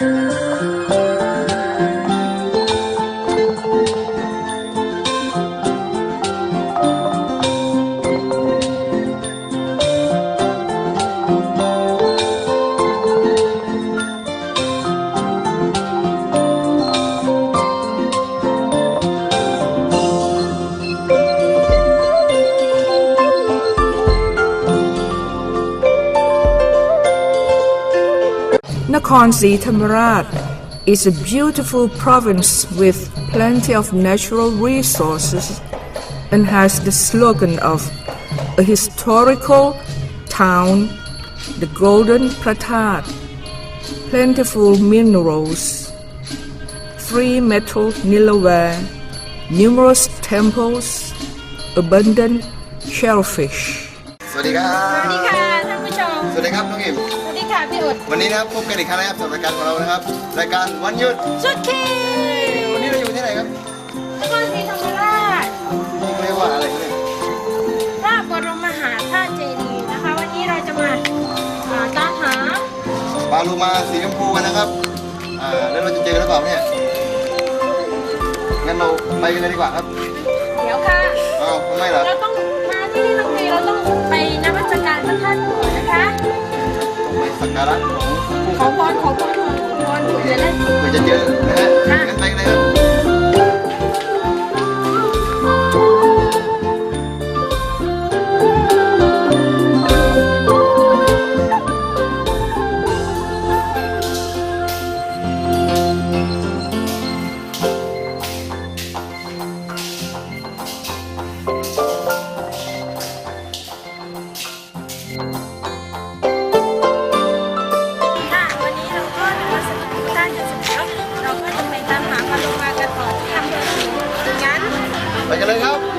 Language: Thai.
嗯。Nakhon Si Thammarat is a beautiful province with plenty of natural resources and has the slogan of a historical town, the Golden Pratat, plentiful minerals, free metal nilaware, numerous temples, abundant shellfish. สวัสดีครั สวัสดี บ ค่ะท่านผู้ชม สวัสดีครับน้องอิม สวัสดี ค่ะพี่อุดวันนี้นะครับพบกันอีกครั้งนะครับสำหรับรายการของเรานะครับ รายการวันหยุดสุดขีวันนี้เราอยู่ที่ไหนครับนครศรีธรรมราชนี่เรียกว่าอะไรครับเนี่ยพระบรมมหาธาตุเจดีย์นะคะ วันนี้เราจะมาอ่าตามหาปลาลูมาสีชมพูกันนะครับ อ่า แล้วเราจะเจอกันหรือเปล่าเนี่ย งั้นเราไปกันเลยดีกว่าครับ เดี๋ยวค่ะ อ้าวทำไมล่ะเราต้องมาที่นี่ตรงนี้เราต้องไป ขอพรขอพรขอพรเผื่อจะได้เพื่อจะเจอนะฮะงั้นไปเลยครับ ไปกันเลยครับ